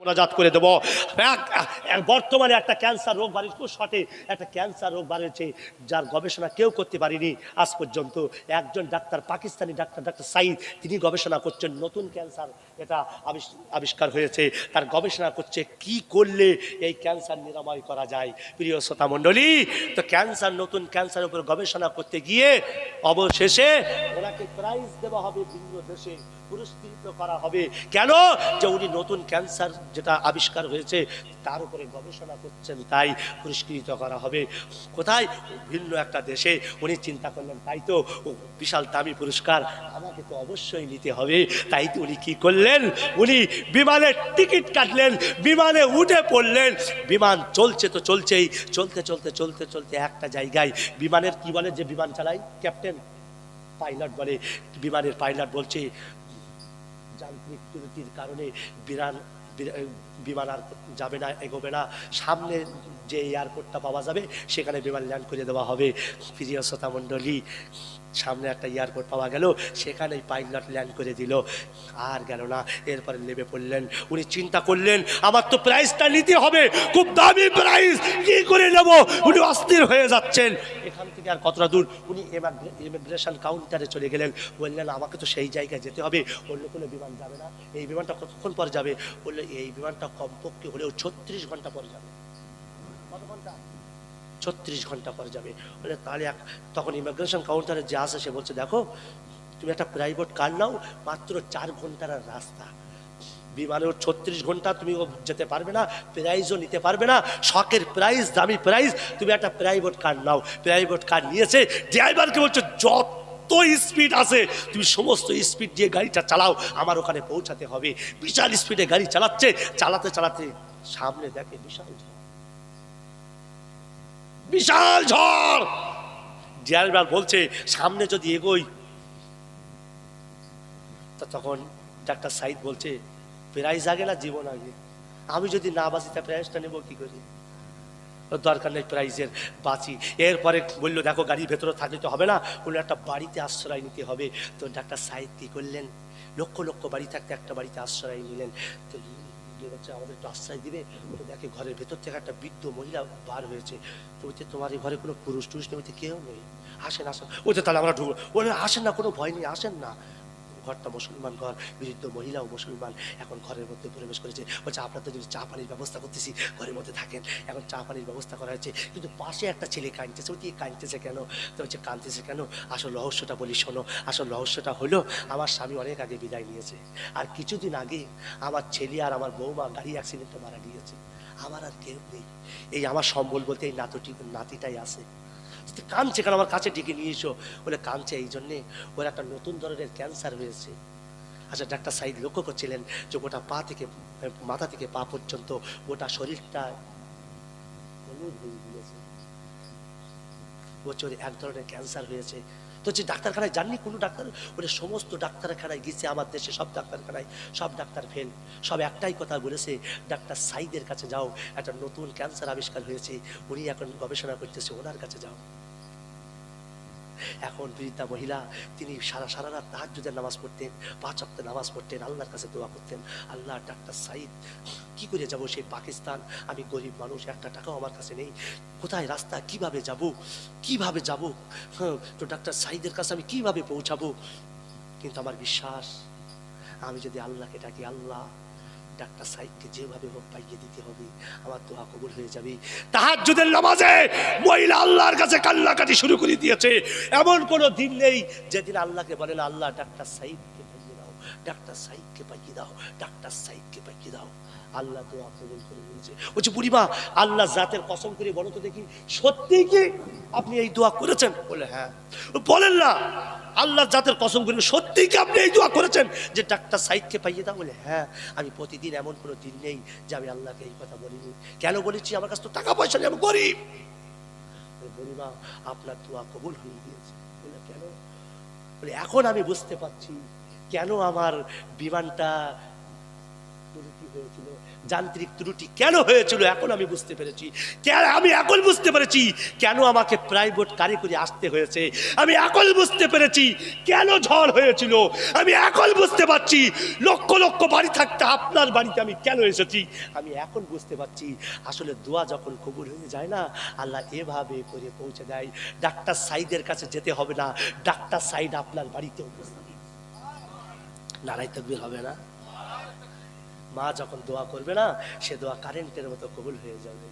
মোনাজাত করে দেবো। বর্তমানে একটা ক্যান্সার রোগ বাড়ির খুব শটে। একটা ক্যান্সার রোগ বাড়িয়েছে যার গবেষণা কেউ করতে পারেনি আজ পর্যন্ত। একজন doctor, Pakistani doctor doctor Saeed, তিনি গবেষণা করছেন নতুন ক্যান্সার এটা আবিষ- আবিষ্কার হয়েছে। তার গবেষণা করছে কি করলে এই ক্যান্সার নিরাময় করা যায়। প্রিয় শ্রোতা মণ্ডলী, তো ক্যান্সার, নতুন ক্যান্সারের উপর গবেষণা করতে গিয়ে অবশেষে ওনাকে প্রাইজ দেওয়া হবে ভিন্ন দেশে। পুরস্কৃত করা হবে। কেন? যে উনি নতুন ক্যান্সার যেটা আবিষ্কার হয়েছে, তার উপরে গবেষণা করছেন, তাই পুরস্কৃত করা হবে। কোথায়? ভিন্ন একটা দেশে। উনি চিন্তা করলেন, তাই তো বিশাল দামি পুরস্কার, আমাকে তো অবশ্যই নিতে হবে। তাই তো উনি কী করলেন? উনি বিমানের টিকিট কাটলেন, বিমানে উঠে পড়লেন। বিমান চলছে তো চলছেই, চলতে চলতে চলতে চলতে একটা জায়গায়, বিমানের কি বলে যে বিমান চালায়? ক্যাপ্টেন? পাইলট বলে। বিমানের পাইলট বলছে, যান্ত্রিক ত্রুটির কারণে বিমান বিমান আর যাবে না, এগোবে না। সামনে যে এয়ারপোর্টটা পাওয়া যাবে, সেখানে বিমান ল্যান্ড করে দেওয়া হবে। প্রিয় শ্রোতা মণ্ডলী সামনে একটা এয়ারপোর্ট পাওয়া গেল, সেখানেই পাইলট ল্যান্ড করে দিল। আর গেল না, এরপরে নেমে পড়লেন। উনি চিন্তা করলেন, আমার তো প্রাইসটা নিতে হবে, খুব দামি প্রাইস কি করে নেব? উনি অস্থির হয়ে যাচ্ছেন। এখান থেকে আর কতটা দূর? উনি ইমিগ্রেশন কাউন্টারে চলে গেলেন। বললেন, আমাকে তো সেই জায়গায় যেতে হবে, অন্য কোনো বিমান যাবে না। এই বিমানটা কতক্ষণ পর যাবে? বললে, এই বিমানটা কমপক্ষে হলেও ছত্রিশ ঘণ্টা পর যাবে। কত ঘণ্টা? ছত্রিশ ঘণ্টা পর যাবে। বলে, তাহলে এক তখন ইমিগ্রেশন কাউন্টারে যে আসে, সে বলছে, দেখো, তুমি একটা প্রাইভেট কার নাও, মাত্র চার ঘণ্টার রাস্তা। বিমানের ছত্রিশ ঘণ্টা তুমি ও যেতে পারবে না প্রাইজও নিতে পারবে না, শখের প্রাইজ দামি প্রাইজ তুমি একটা প্রাইভেট কার নাও। প্রাইভেট কার নিয়েছে ড্রাইভারকে বলছে, যত স্পিড আছে, তুমি সমস্ত স্পিড দিয়ে গাড়িটা চালাও, আমার ওখানে পৌঁছাতে হবে। বিশাল স্পিডে গাড়ি চালাচ্ছে, চালাতে চালাতে সামনে দেখে বিশাল ঝড়। বিশাল ঝড়। ড্রাইভার বলছে, সামনে যদি এগোই, তা তখন ডাক্তার সাইদ বলছে প্রাইজ আগে না জীবন আগে। আমি যদি না বাঁচি, তা প্রাইজটা নেব কি করি? দরকার নেই প্রাইজের, বাঁচি। এরপরে বলল, দেখো, গাড়ির ভেতরে থাকলে তো হবে না, কোনো একটা বাড়িতে আশ্রয় নিতে হবে। তো ডাক্তার সাইদ কী করলেন? লক্ষ লক্ষ বাড়ি থাকতে একটা বাড়িতে আশ্রয় নিলেন। তো আমাদের একটু আশ্রয় দিবে। তো দেখে ঘরের ভেতর থেকে একটা বৃদ্ধ মহিলা বার হয়েছে। তো বলছে, তোমার এই ঘরে কোনো পুরুষ টুরুষ নেই কেউ নেই। আসেন আসেন। ওই তাহলে আমরা ঢুকবো। বলে, আসেন না, কোনো ভয় নেই, আসেন না। ঘরটা মুসলমান ঘর বৃদ্ধ মহিলাও মুসলমান। এখন ঘরের মধ্যে প্রবেশ করেছে। বলছে আপনাদের যদি চা পানির ব্যবস্থা করতেছি, ঘরের মধ্যে থাকেন। এখন চা পানির ব্যবস্থা করা হয়েছে। কিন্তু পাশে একটা ছেলে কাঁদতেছে। "এ কাঁদতেছে কেন? তো হচ্ছে কাঁদতেছে কেন? আসল রহস্যটা বলি, শোনো। আসল রহস্যটা হলো, আমার স্বামী অনেক আগে বিদায় নিয়েছে। আর কিছুদিন আগে আমার ছেলে আর আমার বৌমা গাড়ি অ্যাক্সিডেন্টে মারা গিয়েছে। আমার আর কেউ নেই। এই আমার সম্বল বলতে এই নাতটি নাতিটাই আছে। কাঁদছে কেন আমার কাছে ডেকে নিয়ে এসো। বলে কাঁদছে এই জন্যে ওর একটা নতুন ধরনের ক্যান্সার হয়েছে। আচ্ছা ডাক্তার সাইদ লক্ষ্য করছিলেন যে গোটা পা থেকে, মাথা থেকে পা পর্যন্ত গোটা শরীরটা হলুদ গিয়েছে। বছরে এক ধরনের ক্যান্সার হয়েছে। তো যে ডাক্তারখানায় যাননি, কোনো ডাক্তার? বলে, সমস্ত ডাক্তারখানায় গেছে আমার দেশে, সব ডাক্তারখানায়, সব ডাক্তার ফেল সব একটাই কথা বলেছে, ডাক্তার সাইদের কাছে যাও, একটা নতুন ক্যান্সার আবিষ্কার হয়েছে, উনি এখন গবেষণা করতেছে, ওনার কাছে যাও। এখন বৃদ্ধা মহিলা তিনি সারা সারা রাত তাহাজ্জুদের নামাজ পড়তেন পাঁচ অক্টে নামাজ পড়তেন আল্লাহর কাছে দোয়া করতেন আল্লাহ ডাক্তার সাইদ কি করে যাব সেই পাকিস্তান? আমি গরিব মানুষ একটা টাকাও আমার কাছে নেই কোথায় রাস্তা? কীভাবে যাব? কীভাবে যাব? হ্যাঁ, তো ডাক্তার সাইদের কাছে আমি কীভাবে পৌঁছাবো? কিন্তু আমার বিশ্বাস আমি যদি আল্লাহকে ডাকি আল্লাহ ডাক্তার সাহেবকে যেভাবে হোক পাইয়ে দিতে হবে, আমার দোয়া কবুল হয়ে যাবে। তাহার তাহাজ্জুদের নামাজে মহিলা আল্লাহর কাছে কান্নাকাটি শুরু করে দিয়েছে। এমন কোনো দিন নেই যেদিন আল্লাহকে বলেন আল্লাহ ডাক্তার দাও ডাক্তার সাইদকে পাইয়ে দাও, ডাক্তার সাইদকে পাইয়ে দাও। আল্লাহ দোয়া কবুল করে নিয়েছে বলছে বুড়িমা আল্লাহ জাতের কসম করে বলো তো দেখি, সত্যি কি আপনি এই দোয়া করেছেন? বলে হ্যাঁ। বলেন না, আল্লাহ জাতের কসম করে সত্যি কি আপনি এই দোয়া করেছেন? যে ডাক্তার সাইদকে পাইয়ে দাও। বলে হ্যাঁ আমি প্রতিদিন এমন কোনো দিন নেই যে আমি আল্লাহকে এই কথা বলিনি। কেন বলেছি? আমার কাছে তো টাকা পয়সা নেই, আমি গরিব। বুড়িমা আপনার দোয়া কবুল হয়ে গিয়েছে। বলে, কেন? বলে, এখন আমি বুঝতে পারছি কেন আমার বিমানটা হয়েছিল? যান্ত্রিক ত্রুটি কেন হয়েছিল? এখন আমি বুঝতে পেরেছি। কেন আমি এখন বুঝতে পেরেছি? কেন আমাকে প্রাইভেট গাড়ি করে আসতে হয়েছে? আমি এখন বুঝতে পেরেছি কেন ঝড় হয়েছিল? আমি এখন বুঝতে পারছি। লক্ষ লক্ষ বাড়ি থাকতে আপনার বাড়িতে আমি কেন এসেছি? আমি এখন বুঝতে পারছি। আসলে দোয়া যখন কবুল হয়ে যায় না, আল্লাহ এভাবে করে পৌঁছে দেয়। ডাক্তার সাইদের কাছে যেতে হবে না। ডাক্তার সাইড আপনার বাড়িতে উপস্থিত। নারাই তকবির হবে না। মা যখন দোয়া করবে না, সে দোয়া কারেন্টের মতো কবুল হয়ে যাবে।